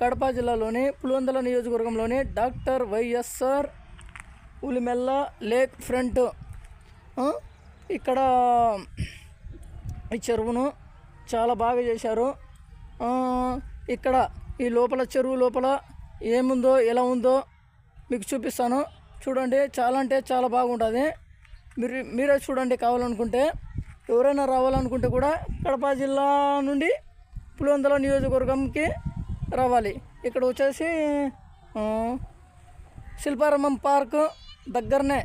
కడప జిల్లాలోని పులివెందుల నియోజకవర్గంలోని doctor YSR Ulimella lake front ఇక్కడ ఈ చెరువును చాలా బాగా చేశారు. ఇక్కడ ఈ లోపల చెరువు లోపల ఏముందో ఎలా ఉందో మీకు చూపిస్తాను. చూడండి చాలా అంటే చాలా బాగుంటుంది. మీరు మీరే చూడండి కావాలనుకుంటే. ఎవరైనా రావాలనుకుంటే కూడా కడప జిల్లా నుండి పులివెందుల నియోజకవర్గంకి రావాలి. ఇక్కడ వచ్చేసి శిల్పారామం పార్క్ దగ్గరనే.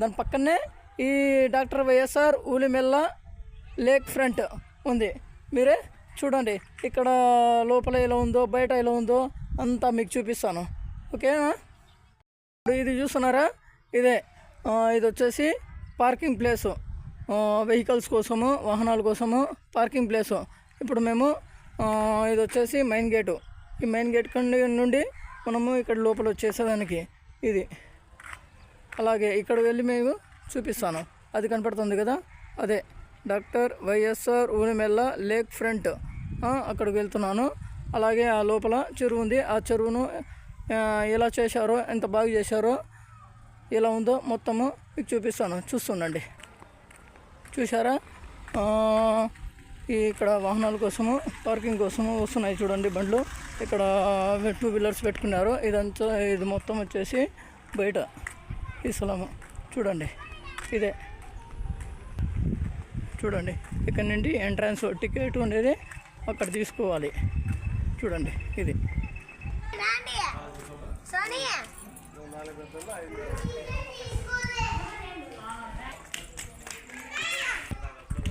దాని పక్కనే ఈ doctor YSR Ulimella lake front ఉంది. మీరే చూడండి. ఇక్కడ లోపల ఎలా ఉందో బయట ఎలా ఉందో అంతా మీకు చూపిస్తాను. ఓకేనా? ఇప్పుడు ఇది చూస్తున్నారా? ఇదే. ఇది వచ్చేసి పార్కింగ్ ప్లేసు. వెహికల్స్ కోసము వాహనాల కోసము పార్కింగ్ ప్లేసు. ఇప్పుడు మేము ఇది వచ్చేసి మెయిన్ గేటు. ఈ మెయిన్ గేట్ కండి నుండి మనము ఇక్కడ లోపల వచ్చేసేదానికి ఇది. అలాగే ఇక్కడ వెళ్ళి మేము చూపిస్తాను. అది కనపడుతుంది కదా? అదే. Doctor YSR Urimella lake front. అక్కడికి వెళ్తున్నాను. అలాగే ఆ లోపల చెరువు ఉంది. ఆ చెరువును ఎలా చేశారో ఎంత బాగా చేశారో ఎలా ఉందో మొత్తము మీకు చూపిస్తాను. చూస్తుండండి. చూసారా ఇక్కడ వాహనాల కోసము పార్కింగ్ కోసము వస్తున్నాయి చూడండి బండ్లు. ఇక్కడ టూ వీలర్స్ పెట్టుకున్నారు. ఇదంతా ఇది మొత్తం వచ్చేసి బయట ఈ స్థలము. చూడండి ఇదే. చూడండి ఇక్కడ నుండి ఎంట్రన్స్ టికెట్ అనేది అక్కడ తీసుకోవాలి. చూడండి ఇది. సోనియా.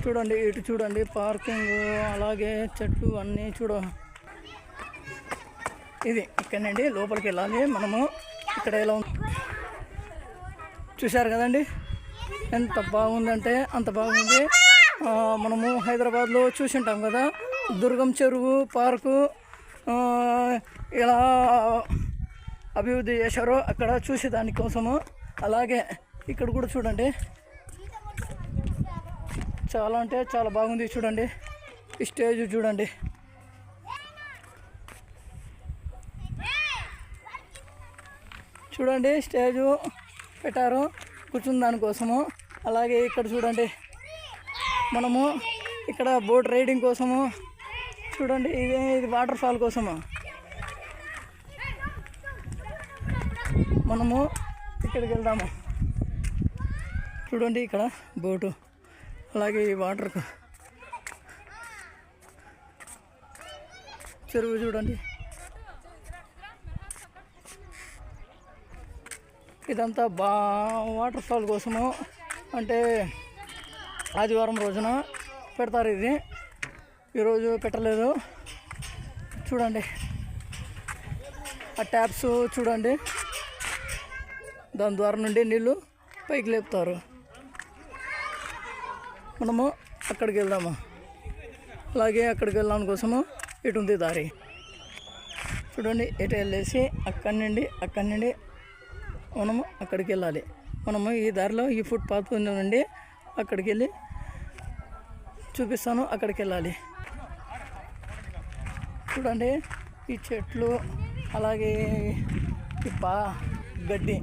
చూడండి ఇటు చూడండి పార్కింగ్ అలాగే చెట్లు అన్నీ చూడ. ఇది ఇక్కడ నుండి లోపలికి వెళ్ళాలి. మనము ఇక్కడ ఎలా ఉంది చూశారు కదండి? ఎంత బాగుందంటే అంత బాగుంది. మనము హైదరాబాద్లో చూసింటాం కదా దుర్గం చెరువు పార్కు ఇలా అభివృద్ధి చేశారో అక్కడ చూసే దానికోసము అలాగే ఇక్కడ కూడా చూడండి చాలా అంటే చాలా బాగుంది చూడండి. ఈ స్టేజ్ చూడండి. చూడండి స్టేజు పెట్టారు. కూర్చున్న దానికోసము అలాగే ఇక్కడ చూడండి. మనము ఇక్కడ బోట్ రైడింగ్ కోసము. చూడండి ఇది ఇది వాటర్ ఫాల్ కోసము. మనము ఇక్కడికి వెళ్దాము. చూడండి ఇక్కడ బోటు. అలాగే ఈ వాటర్. చెరువు చూడండి. ఇదంతా బా వాటర్ ఫాల్ కోసము. అంటే ఆదివారం రోజున పెడతారు ఇది. ఈరోజు పెట్టలేదు. చూడండి. ఆ ట్యాప్స్ చూడండి. దాని ద్వారా నుండి నీళ్ళు పైకి లేపుతారు. మనము అక్కడికి వెళ్దాము? అలాగే అక్కడికి వెళ్ళడం కోసము ఇటు ఉంది దారి. చూడండి ఇటు వెళ్ళేసి అక్కడి నుండి అక్కడి నుండి మనము అక్కడికి వెళ్ళాలి. మనము ఈ దారిలో ఈ ఫుట్ పాత్ నుండి అక్కడికి వెళ్ళి చూపిస్తాను అక్కడికి వెళ్ళాలి. చూడండి ఈ చెట్లు అలాగే ఈ పా గడ్డి.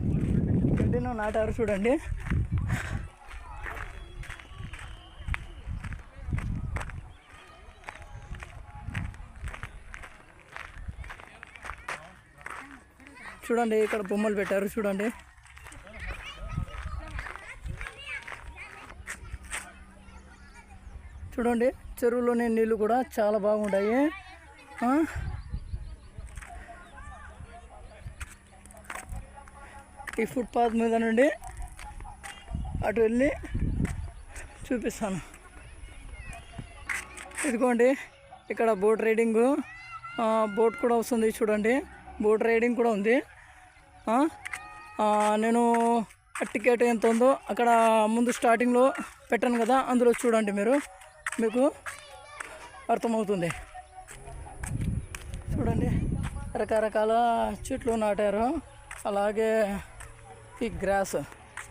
గడ్డిను నాటారు చూడండి. చూడండి ఇక్కడ బొమ్మలు పెట్టారు చూడండి. చూడండి చెరువులోని నీళ్ళు కూడా చాలా బాగుంటాయి ఈ ఫుట్పాత్ మీద నుండి అటు వెళ్ళి చూపిస్తాను. ఇదిగోండి ఇక్కడ బోట్ రైడింగ్. బోట్ కూడా వస్తుంది చూడండి. బోట్ రైడింగ్ కూడా ఉంది. నేను టికెట్ ఎంత ఉందో అక్కడ ముందు స్టార్టింగ్లో పెట్టాను కదా అందులో చూడండి మీరు. మీకు అర్థమవుతుంది. చూడండి రకరకాల చెట్లు నాటారు. అలాగే ఈ గ్రాస్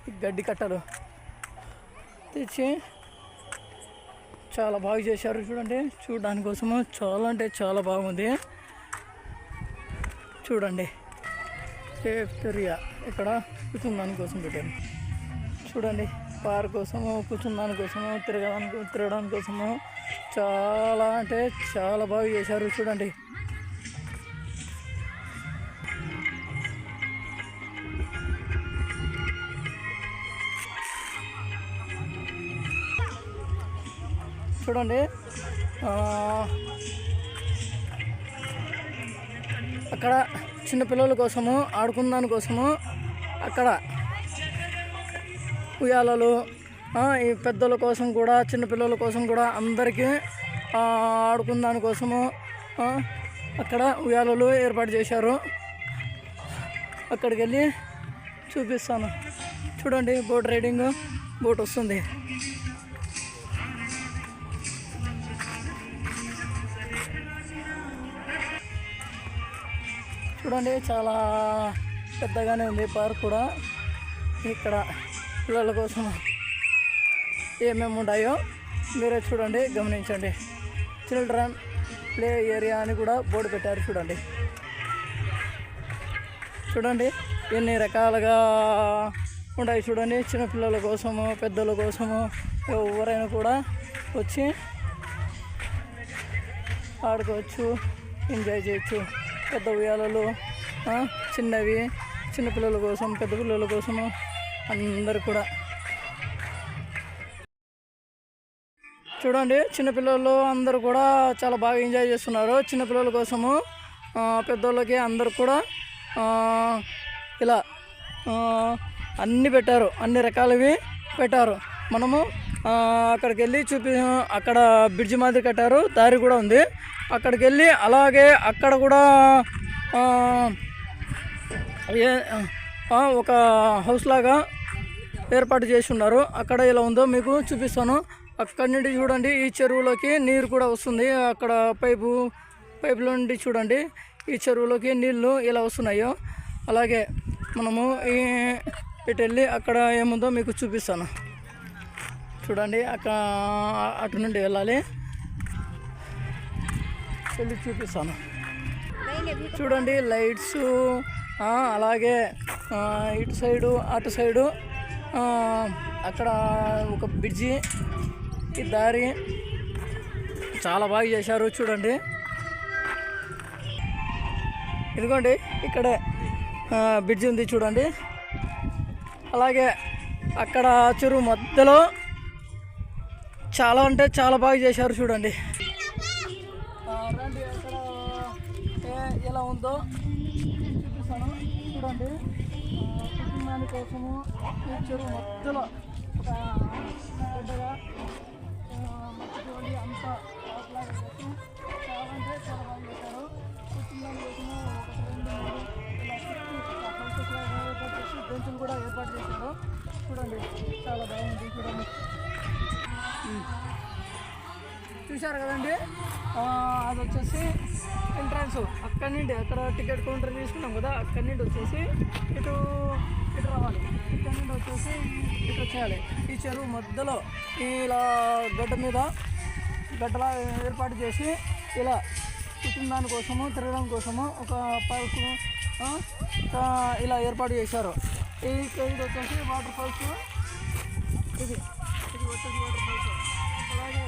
ఈ గడ్డి కట్టలు తెచ్చి చాలా బాగా చేశారు చూడండి. చూడడానికోసము చాలా అంటే చాలా బాగుంది. చూడండి. కేఫ్టెరియా ఇక్కడ కూర్చుందాని కోసం పెట్టాను. చూడండి పార్క్ కోసము కూర్చుందాని కోసము తిరగడానికి తిరగడానికి కోసము చాలా అంటే చాలా బాగా చేశారు చూడండి. చూడండి ఆ, అక్కడ చిన్నపిల్లల కోసము ఆడుకునే కోసము అక్కడ ఉయ్యాలలు ఈ పెద్దల కోసం కూడా చిన్నపిల్లల కోసం కూడా అందరికీ ఆడుకున్న ఆడుకునే దానికోసము అక్కడ ఉయ్యాలలు ఏర్పాటు చేశారు. అక్కడికి వెళ్ళి చూపిస్తాను. చూడండి బోట్ రైడింగ్ బోట్ వస్తుంది. చూడండి చాలా పెద్దగానే ఉంది పార్క్ కూడా. ఇక్కడ పిల్లల కోసం ఏమేమి ఉన్నాయో మీరే చూడండి గమనించండి. చిల్డ్రన్ ప్లే ఏరియా అని కూడా బోర్డు పెట్టారు చూడండి. చూడండి ఎన్ని రకాలుగా ఉంటాయి చూడండి. చిన్నపిల్లల కోసము పెద్దల కోసము ఎవరైనా కూడా వచ్చి ఆడుకోవచ్చు ఎంజాయ్ చేయొచ్చు. పెద్ద ఉయ్యాలలు చిన్నవి చిన్నపిల్లల కోసం పెద్ద పిల్లల కోసము అందరు కూడా. చూడండి చిన్నపిల్లలు అందరూ కూడా చాలా బాగా ఎంజాయ్ చేస్తున్నారు. చిన్నపిల్లల కోసము పెద్దోళ్ళకి అందరు కూడా ఇలా అన్నీ పెట్టారు. అన్ని రకాలవి పెట్టారు. మనము అక్కడికి వెళ్ళి చూపి అక్కడ బ్రిడ్జ్ మాదిరి కట్టారు దారి కూడా ఉంది. అక్కడికి వెళ్ళి అలాగే అక్కడ కూడా ఏ ఒక హౌస్ లాగా ఏర్పాటు చేసి ఉన్నారు. అక్కడ ఎలా ఉందో మీకు చూపిస్తాను. అక్కడి నుండి చూడండి ఈ చెరువులోకి నీరు కూడా వస్తుంది. అక్కడ పైపు పైపులో నుండి చూడండి ఈ చెరువులోకి నీళ్ళు ఎలా వస్తున్నాయో. అలాగే మనము ఈ ఇటు వెళ్ళి అక్కడ ఏముందో మీకు చూపిస్తాను. చూడండి అక్కడ అటు నుండి వెళ్ళాలి. వెళ్ళి చూపిస్తాను. చూడండి లైట్స్ అలాగే ఇటు సైడు అటు సైడు అక్కడ ఒక బ్రిడ్జి ఈ దారి చాలా బాగా చేశారు చూడండి. ఇదిగోండి ఇక్కడే బ్రిడ్జి ఉంది చూడండి. అలాగే అక్కడ చెరువు మధ్యలో చాలా అంటే చాలా బాగా చేశారు చూడండి. రండి అక్కడ ఎలా ఉందో చూపిస్తాను. చూడండి. కుటుంబాని కోసము ఈ చెరువు మధ్యలో ఒక పెద్దగా ఆ, మట్టి అంత చాలా అంటే చాలా బాగా చూశారు కదండి? అది వచ్చేసి ఎంట్రన్స్ అక్కడి నుండి అక్కడ టికెట్ కౌంటర్ తీసుకున్నాం కదా అక్కడి నుండి వచ్చేసి ఇటు ఇటు రావాలి. ఇక్కడ నుండి వచ్చేసి ఇటు వచ్చేయాలి. ఈ చెరువు మధ్యలో ఇలా గడ్డ మీద గడ్డలా ఏర్పాటు చేసి ఇలా కూర్చున్న కోసము తిరగడం కోసము ఒక పార్కు ఇలా ఏర్పాటు చేశారు. ఈ ఇది వచ్చేసి వాటర్ ఫాల్స్ ఇది ఇది వచ్చేసి వాటర్ ఫాల్స్ అలాగే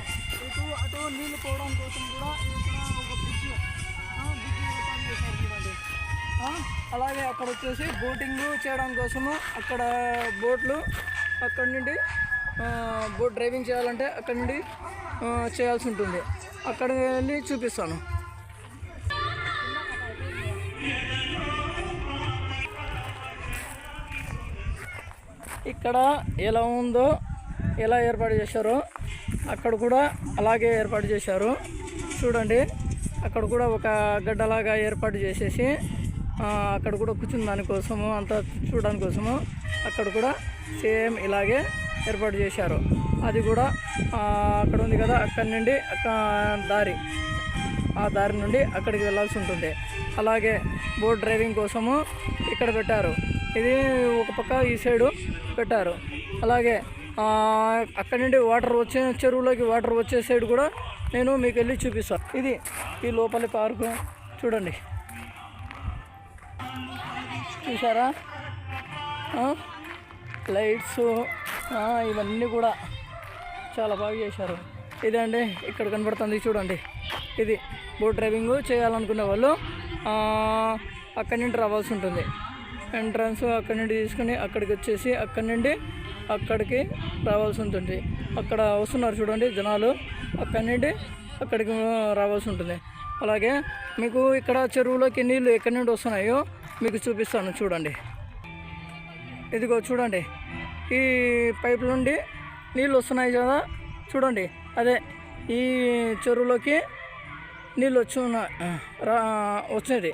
ఇటు అటు నీళ్ళు పోవడం కోసం కూడా ఇక్కడ ఒక బ్రిడ్జ్ బ్రిడ్జ్ ఏర్పాటు చేశారు చూడండి. అలాగే అక్కడ వచ్చేసి బోటింగ్ చేయడం కోసము అక్కడ బోట్లు అక్కడ నుండి బోట్ డ్రైవింగ్ చేయాలంటే అక్కడ నుండి చేయాల్సి ఉంటుంది. అక్కడ వెళ్ళి చూపిస్తాను. ఇక్కడ ఎలా ఉందో ఎలా ఏర్పాటు చేశారో అక్కడ కూడా అలాగే ఏర్పాటు చేశారు. చూడండి అక్కడ కూడా ఒక గడ్డలాగా ఏర్పాటు చేసేసి అక్కడ కూడా కూర్చున్న దానికోసము అంతా చూడడానికి కోసము అక్కడ కూడా సేమ్ ఇలాగే ఏర్పాటు చేశారు. అది కూడా అక్కడ ఉంది కదా అక్కడి నుండి అక్క దారి. ఆ దారి నుండి అక్కడికి వెళ్ళాల్సి ఉంటుంది. అలాగే బోట్ డ్రైవింగ్ కోసము ఇక్కడ పెట్టారు. ఇది ఒక పక్క ఈ సైడు పెట్టారు. అలాగే అక్కడ నుండి వాటర్ వచ్చే చెరువులోకి వాటర్ వచ్చే సైడ్ కూడా నేను మీకు వెళ్ళి చూపిస్తాను ఇది ఈ లోపలి పార్కు. చూడండి. చూసారా లైట్స్ ఇవన్నీ కూడా చాలా బాగా చేశారు. ఇదండి ఇక్కడ కనబడుతుంది చూడండి. ఇది బోట్ డ్రైవింగ్ చేయాలనుకునే వాళ్ళు అక్కడి నుండి రావాల్సి ఉంటుంది. ఎంట్రన్స్ అక్కడి నుండి తీసుకుని అక్కడికి వచ్చేసి అక్కడి నుండి అక్కడికి రావాల్సి ఉంటుంది. అక్కడ వస్తున్నారు చూడండి జనాలు. అక్కడి నుండి అక్కడికి రావాల్సి ఉంటుంది. అలాగే మీకు ఇక్కడ చెరువులోకి నీళ్ళు ఎక్కడి నుండి వస్తున్నాయో మీకు చూపిస్తాను చూడండి. ఇదిగో చూడండి. ఈ పైప్ నుండి నీళ్ళు వస్తున్నాయి కదా చూడండి. అదే ఈ చెరువులోకి నీళ్ళు వచ్చి ఉన్న రా వచ్చినది.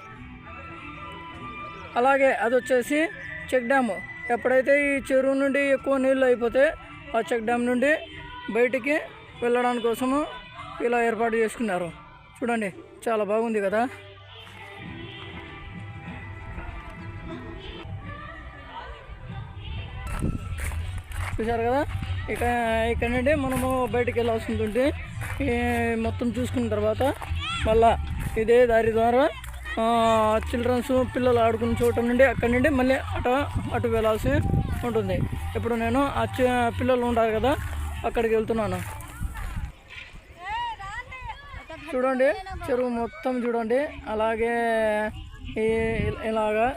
అలాగే అది వచ్చేసి చెక్ డ్యాము. ఎప్పుడైతే ఈ చెరువు నుండి ఎక్కువ నీళ్ళు అయిపోతే ఆ చెక్ డ్యామ్ నుండి బయటికి వెళ్ళడానికి కోసము ఇలా ఏర్పాటు చేసుకున్నారు. చూడండి చాలా బాగుంది కదా? చూశారు కదా? ఇక ఇక్కడ నుండి మనము బయటికి వెళ్ళాల్సి ఉంటుంది ఈ మొత్తం చూసుకున్న తర్వాత మళ్ళా ఇదే దారి ద్వారా చిల్డ్రన్స్ పిల్లలు ఆడుకున్న చోట నుండి అక్కడి నుండి మళ్ళీ అటు అటు వెళ్ళాల్సి ఉంటుంది. ఇప్పుడు నేను ఆ పిల్లలు ఉంటారు కదా అక్కడికి వెళ్తున్నాను. చూడండి చెరువు మొత్తం చూడండి. అలాగే ఈ ఇలాగా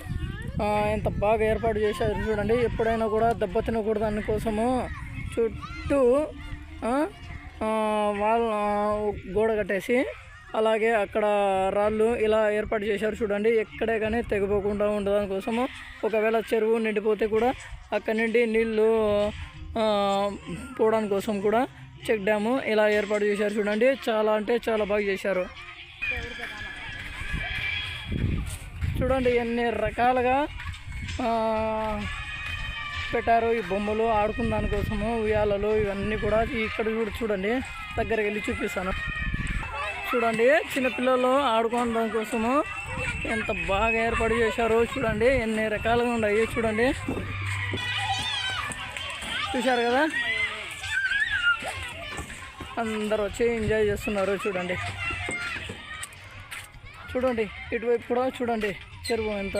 ఎంత బాగా ఏర్పాటు చేశారు చూడండి. ఎప్పుడైనా కూడా దెబ్బ తినకూడదు అందుకోసము చుట్టూ వాళ్ళ గోడ కట్టేసి అలాగే అక్కడ రాళ్ళు ఇలా ఏర్పాటు చేశారు చూడండి. ఎక్కడే కానీ తెగిపోకుండా ఉండడం కోసము ఒకవేళ చెరువు నిండిపోతే కూడా అక్కడి నుండి నీళ్ళు పోవడానికి కోసం కూడా చెక్ డ్యాము ఇలా ఏర్పాటు చేశారు చూడండి. చాలా అంటే చాలా బాగా చేశారు. చూడండి ఎన్ని రకాలుగా పెట్టారు ఈ బొమ్మలు ఆడుకున్న దానికోసము ఉయ్యాలలు ఇవన్నీ కూడా ఇక్కడ చూడ చూడండి. దగ్గరికి వెళ్ళి చూపిస్తాను. చూడండి చిన్నపిల్లలు ఆడుకోవడం కోసము ఎంత బాగా ఏర్పాటు చేశారో చూడండి ఎన్ని రకాలుగా ఉన్నాయి చూడండి. చూశారు కదా? అందరూ వచ్చి ఎంజాయ్ చేస్తున్నారు చూడండి. చూడండి ఇటువైపు కూడా చూడండి చెరువు ఎంత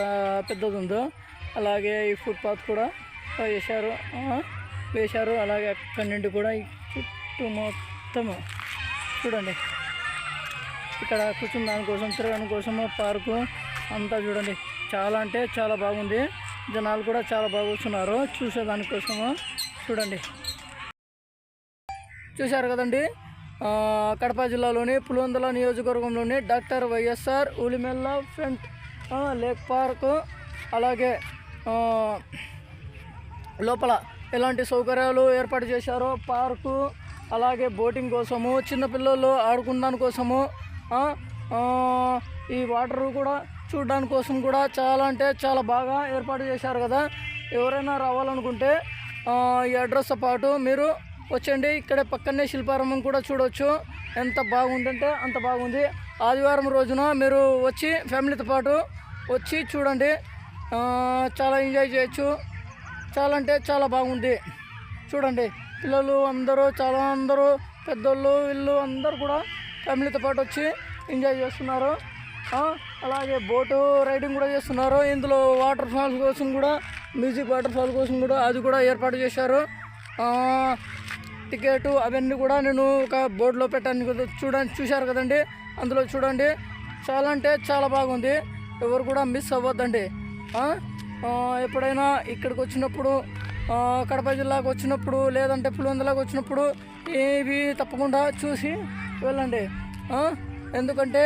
పెద్దది ఉందో అలాగే ఈ ఫుట్పాత్ కూడా వేశారు. వేశారు అలాగే అక్కడి నుండి కూడా ఈ చుట్టూ మొత్తము చూడండి. ఇక్కడ కూర్చున్న దానికోసం తిరగడం కోసము పార్కు అంతా చూడండి. చాలా అంటే చాలా బాగుంది. జనాలు కూడా చాలా బాగా వస్తున్నారు. చూసేదానికోసము చూడండి. చూశారు కదండి? కడప జిల్లాలోని పులివెందుల నియోజకవర్గంలోని doctor YSR Ulimella front lake park అలాగే లోపల ఎలాంటి సౌకర్యాలు ఏర్పాటు చేశారో పార్కు అలాగే బోటింగ్ కోసము చిన్నపిల్లలు ఆడుకున్నాను కోసము ఈ వాటర్ కూడా చూడడానికి కోసం కూడా చాలా అంటే చాలా బాగా ఏర్పాటు చేశారు కదా. ఎవరైనా రావాలనుకుంటే ఈ అడ్రస్తో పాటు మీరు వచ్చండి ఇక్కడ పక్కనే శిల్పారామం కూడా చూడవచ్చు ఎంత బాగుందంటే అంత బాగుంది. ఆదివారం రోజున మీరు వచ్చి ఫ్యామిలీతో పాటు వచ్చి చూడండి. చాలా ఎంజాయ్ చేయొచ్చు. చాలా అంటే చాలా బాగుంది. చూడండి. పిల్లలు అందరూ చాలా అందరూ పెద్దోళ్ళు వీళ్ళు అందరూ కూడా ఫ్యామిలీతో పాటు వచ్చి ఎంజాయ్ చేస్తున్నారు. అలాగే బోటు రైడింగ్ కూడా చేస్తున్నారు. ఇందులో వాటర్ ఫాల్స్ కోసం కూడా మ్యూజిక్ వాటర్ ఫాల్ కోసం కూడా అది కూడా ఏర్పాటు చేశారు. టికెట్ అవన్నీ కూడా నేను ఒక బోర్డులో పెట్టాను కదా చూడండి చూశారు కదండి? అందులో చూడండి. చాలా అంటే చాలా బాగుంది. ఎవరు కూడా మిస్ అవ్వద్దండి. ఎప్పుడైనా ఇక్కడికి వచ్చినప్పుడు కడప జిల్లాకు వచ్చినప్పుడు లేదంటే పులివెందులకు వచ్చినప్పుడు ఇవి తప్పకుండా చూసి వెళ్ళండి. ఎందుకంటే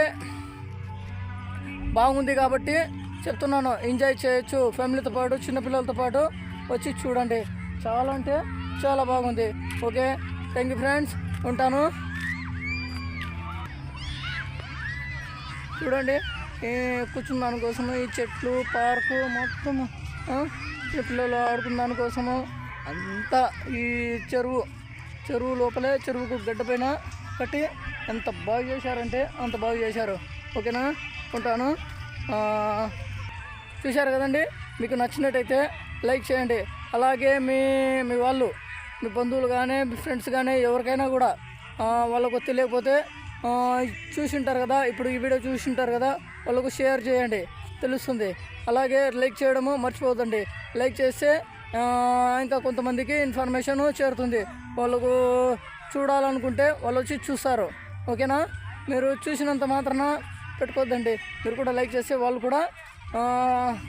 బాగుంది కాబట్టి చెప్తున్నాను. ఎంజాయ్ చేయొచ్చు. ఫ్యామిలీతో పాటు చిన్నపిల్లలతో పాటు వచ్చి చూడండి. చాలా అంటే చాలా బాగుంది. ఓకే థ్యాంక్ యూ ఫ్రెండ్స్ ఉంటాను. చూడండి. ఈ కూర్చున్న దానికోసము ఈ చెట్లు పార్కు మొత్తం పిల్లలు ఆడుకున్న దానికోసము అంతా ఈ చెరువు చెరువు లోపలే చెరువుకు గడ్డ పైన కట్టి ఎంత బాగా చేశారంటే అంత బాగా చేశారు. ఓకేనా? ఉంటాను. చూశారు కదండి? మీకు నచ్చినట్టయితే లైక్ చేయండి. అలాగే మీ మీ వాళ్ళు మీ బంధువులు కానీ మీ ఫ్రెండ్స్ కానీ ఎవరికైనా కూడా వాళ్ళకు తెలియకపోతే చూసి ఉంటారు కదా ఇప్పుడు ఈ వీడియో చూసి ఉంటారు కదా వాళ్ళకు షేర్ చేయండి. తెలుస్తుంది. అలాగే లైక్ చేయడము మర్చిపోదండి లైక్ చేస్తే ఇంకా కొంతమందికి ఇన్ఫర్మేషన్ చేరుతుంది. వాళ్ళకు చూడాలనుకుంటే వాళ్ళు వచ్చి చూస్తారు. ఓకేనా? మీరు చూసినంత మాత్రాన పెట్టుకోవద్దండి. మీరు కూడా లైక్ చేస్తే వాళ్ళు కూడా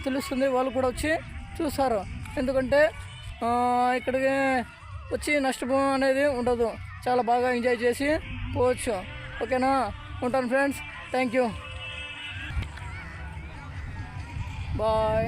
తెలుస్తుంది. వాళ్ళు కూడా వచ్చి చూస్తారు. ఎందుకంటే ఇక్కడికి వచ్చి నష్టపోవడం అనేది ఉండదు. చాలా బాగా ఎంజాయ్ చేసి పోవచ్చు. ఓకేనా? ఉంటాను ఫ్రెండ్స్ థ్యాంక్ యూ బాయ్